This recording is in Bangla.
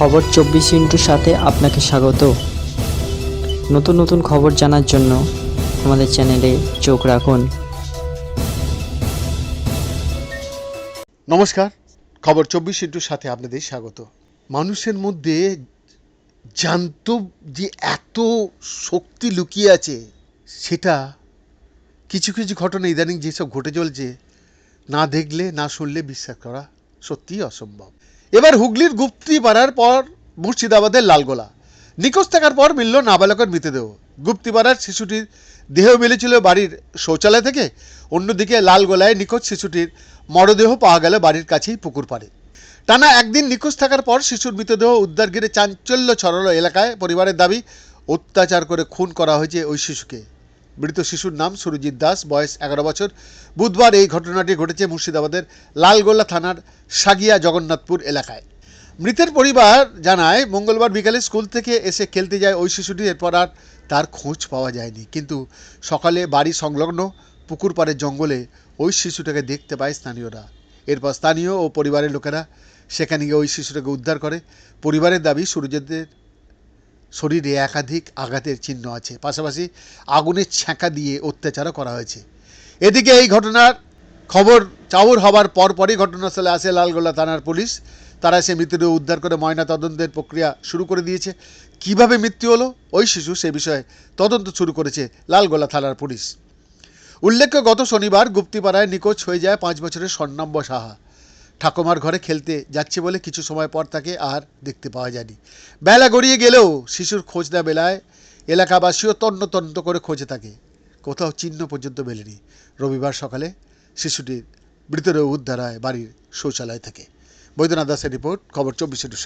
খবর চব্বিশ ইন্টুর সাথে আপনাকে স্বাগত। নতুন নতুন খবর জানার জন্য আমাদের চ্যানেলে চোখ রাখুন। নমস্কার, খবর চব্বিশ ইন্টুর সাথে আপনাদের স্বাগত। মানুষের মধ্যে জানত যে এত শক্তি লুকিয়ে আছে, সেটা কিছু কিছু ঘটনা ইদানিং যেসব ঘটে চলছে, না দেখলে, না শুনলে বিশ্বাস করা সত্যিই অসম্ভব। এবার হুগলির গুপ্তি পাড়ার পর মুর্শিদাবাদের লালগোলা। নিখোঁজ থাকার পর মিলল নাবালকের মৃতদেহ। গুপ্তিপাড়ার শিশুটির দেহ মিলেছিল বাড়ির শৌচালয় থেকে। অন্যদিকে লালগোলায় নিখোঁজ শিশুটির মরদেহ পাওয়া গেল বাড়ির কাছেই পুকুর পাড়ে। টানা একদিন নিখোঁজ থাকার পর শিশুর মৃতদেহ উদ্ধার ঘিরে চাঞ্চল্য ছড়ালো এলাকায়। পরিবারের দাবি, অত্যাচার করে খুন করা হয়েছে ওই শিশুকে। মৃত শিশুর নাম সুরজিৎ দাস, বয়স এগারো বছর। বুধবার এই ঘটনাটি ঘটেছে মুর্শিদাবাদের লালগোলা থানার সাগিয়া জগন্নাথপুর এলাকায়। মৃতের পরিবার জানায়, মঙ্গলবার বিকালে স্কুল থেকে এসে খেলতে যায় ওই শিশুটি, এরপর আর তার খোঁজ পাওয়া যায়নি। কিন্তু সকালে বাড়ি সংলগ্ন পুকুর পাড়ের জঙ্গলে ওই শিশুটাকে দেখতে পায় স্থানীয়রা। এরপর স্থানীয় ও পরিবারের লোকেরা সেখানে গিয়ে ওই শিশুটাকে উদ্ধার করে। পরিবারের দাবি, সুরজিতের শরীরে একাধিক আঘাতের চিহ্ন আছে। পাশাপাশি আগুনের ছ্যাঁকা দিয়ে অত্যাচারও করা হয়েছে। এদিকে এই ঘটনার খবর চাউর হবার পরপরই ঘটনাস্থলে আসে লালগোলা থানার পুলিশ। তারা সে মৃতদেহ উদ্ধার করে ময়না তদন্তের প্রক্রিয়া শুরু করে দিয়েছে। কীভাবে মৃত্যু হলো? ওই শিশু সে বিষয়ে তদন্ত শুরু করেছে লালগোলা থানার পুলিশ। উল্লেখ্য, গত শনিবার গুপ্তিপাড়ায় নিখোঁজ হয়ে যায় পাঁচ বছরের স্বর্ণাম্ব সাহা। ঠাকুমার ঘরে খেলতে যাচ্ছে বলে কিছু সময় পর তাকে আর দেখতে পাওয়া যায়নি। বেলা গড়িয়ে গেলেও শিশুর খোঁজ না বেলায় এলাকাবাসীও তন্ন তন্ন করে খোঁজে থাকে কোথাও চিহ্ন পর্যন্ত মেলেনি। রবিবার সকালে শিশুটির মৃতদেহ উদ্ধার হয় বাড়ির শৌচালয় থেকে। বৈদ্যনাথ দাসের রিপোর্ট, খবর চব্বিশে টু